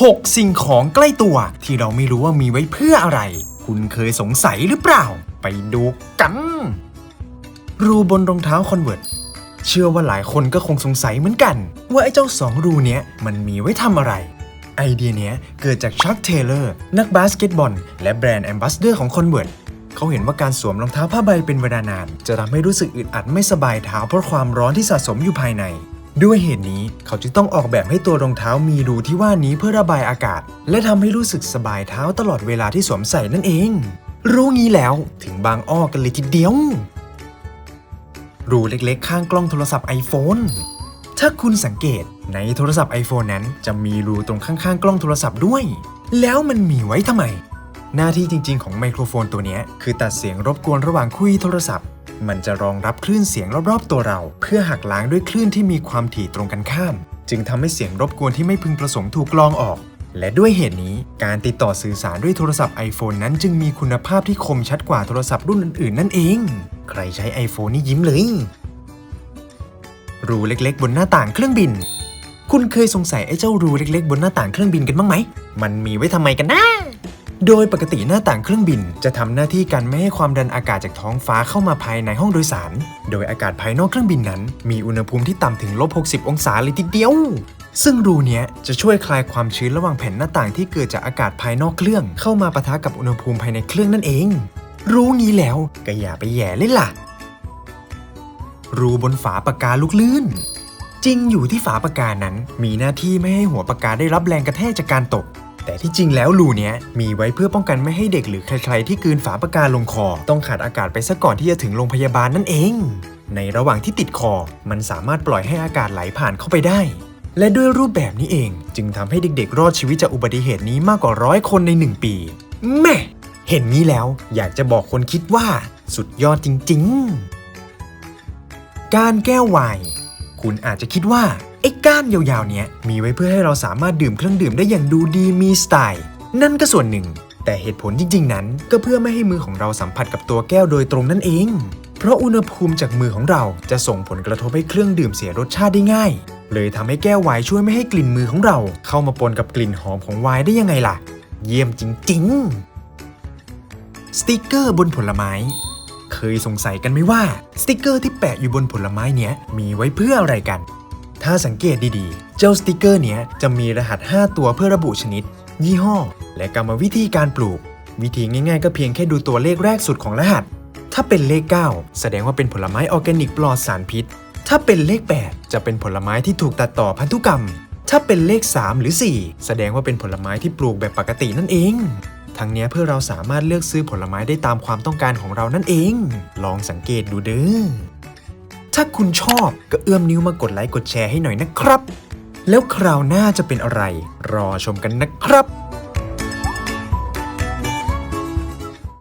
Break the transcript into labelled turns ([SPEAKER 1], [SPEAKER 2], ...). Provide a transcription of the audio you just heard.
[SPEAKER 1] 6 สิ่งของใกล้ตัว ที่เราไม่รู้ว่ามีไว้เพื่ออะไร คุณเคยสงสัยหรือเปล่า ไปดูกัน รูบนรองเท้าคอนเวิร์ตเชื่อว่าหลายคนก็คงสงสัยเหมือนกัน ว่าไอ้เจ้าสองรูเนี้ยมันมีไว้ทำอะไร ไอเดียเนี้ยเกิดจากชักเทเลอร์ นักบาสเกตบอล และแบรนด์แอมบาสเดอร์ของคอนเวิร์ตเขาเห็นว่าการสวมรองเท้าผ้าใบเป็นเวลานาน จะทำให้รู้สึกอึดอัดไม่สบายเท้าเพราะความร้อนที่สะสมอยู่ภายใน ด้วยเหตุนี้เขาจึงต้องออกแบบให้ตัวรองเท้ามีรูที่ว่านี้เพื่อระบายอากาศ และทำให้รู้สึกสบายเท้าตลอดเวลาที่สวมใส่นั่นเอง รู้งี้แล้วถึงบางอ้อกันเลยทีเดียว รูเล็กๆ ข้างกล้องโทรศัพท์ iPhone ถ้าคุณสังเกตในโทรศัพท์ iPhone นั้นจะมีรูตรงข้างๆ กล้องโทรศัพท์ด้วย แล้วมันมีไว้ทำไม หน้าที่จริงๆ ของไมโครโฟนตัวนี้คือตัดเสียงรบกวนระหว่างคุยโทรศัพท์ มันจะรองรับคลื่นเสียงรอบๆตัวเรา เพื่อหักล้างด้วยคลื่นที่มีความถี่ตรงกันข้าม จึงทำให้เสียงรบกวนที่ไม่พึงประสงค์ถูกกรองออก และด้วยเหตุนี้การติดต่อสื่อสารด้วยโทรศัพท์ iPhone นั้นจึงมีคุณภาพที่คมชัดกว่าโทรศัพท์รุ่นอื่นๆ นั่นเอง ใครใช้ iPhone นี่ยิ้มเลยรูเล็กๆ บนหน้าต่างเครื่องบิน คุณเคยสงสัยไอ้เจ้ารูเล็กๆ บนหน้าต่างเครื่องบินกันบ้างไหม มันมีไว้ทำไมกันนะ โดยปกติหน้าต่างเครื่องบินจะทำหน้าที่กันไม่ให้ความดันอากาศจากท้องฟ้าเข้ามาภายในห้องโดยสาร โดยอากาศภายนอกเครื่องบินนั้น มีอุณหภูมิที่ต่ำถึงลบ 60 องศาเลยทีเดียว ซึ่งรูนี้จะช่วยคลายความชื้นระหว่างแผ่นหน้าต่างที่เกิดจากอากาศภายนอกเครื่อง เข้ามาปะทะกับอุณหภูมิภายในเครื่องนั่นเอง รู้งี้แล้วก็อย่าไปแย่เล่นล่ะ รูบนฝาปากกาลูกลื่นจริงอยู่ที่ฝาปากกานั้น มีหน้าที่ไม่ให้หัวปากกาได้รับแรงกระแทกจากการตก แต่ที่จริงแล้วรูเนี้ยมีไว้เพื่อป้องกันไม่ให้เด็กหรือใครๆที่กืนฝาปากกาลงคอ ต้องขาดอากาศไปซะก่อนที่จะถึงโรงพยาบาลนั่นเอง ในระหว่างที่ติดคอ มันสามารถปล่อยให้อากาศไหลผ่านเข้าไปได้ และด้วยรูปแบบนี้เอง จึงทำให้เด็กๆ รอดชีวิตจากอุบัติเหตุนี้มากกว่าร้อยคนในหนึ่งปีแม่เห็นนี้แล้ว อยากจะบอกคนคิดว่า สุดยอดจริง ๆ การแก้วไวน์ คุณอาจจะคิดว่าไอ้ก้านยาวๆเนี้ยมีไว้เพื่อให้เราสามารถดื่มเครื่องดื่มได้อย่างดูดีมีสไตล์นั่นก็ส่วนหนึ่ง แต่เหตุผลจริง ๆ นั้น ก็เพื่อไม่ให้มือของเราสัมผัสกับตัวแก้วโดยตรงนั่นเอง เพราะอุณหภูมิจากมือของเราจะส่งผลกระทบให้เครื่องดื่มเสียรสชาติได้ง่าย เลยทำให้แก้วไวน์ช่วยไม่ให้กลิ่นมือของเรา เข้ามาปนกับกลิ่นหอมของไวน์ได้ยังไงล่ะ เยี่ยมจริง ๆ สติกเกอร์บนผลไม้ เคยสงสัยกันไหมว่า สติกเกอร์ที่แปะอยู่บนผลไม้เนี้ยมีไว้เพื่ออะไรกัน ถ้าสังเกตดีๆ เจ้าสติกเกอร์เนี้ยจะมีรหัส 5 ตัวเพื่อระบุชนิด ยี่ห้อ และกรรมวิธีการปลูก วิธีง่ายๆ ก็เพียงแค่ดูตัวเลขแรกสุดของรหัส ถ้าเป็นเลข 9 แสดงว่าเป็นผลไม้ออร์แกนิกปลอดสารพิษ ถ้าเป็นเลข 8 จะเป็นผลไม้ที่ถูกตัดต่อพันธุกรรม ถ้าเป็นเลข 3 หรือ 4 แสดงว่าเป็นผลไม้ที่ปลูกแบบปกตินั่นเอง ทั้งนี้เพื่อเราสามารถเลือกซื้อผลไม้ได้ตามความต้องการของเรานั่นเอง ลองสังเกตดูเด้อ ถ้าคุณชอบก็เอื้อมนิ้วมากดไลค์กดแชร์ให้หน่อยนะครับ แล้วคราวหน้าจะเป็นอะไร รอชมกันนะครับ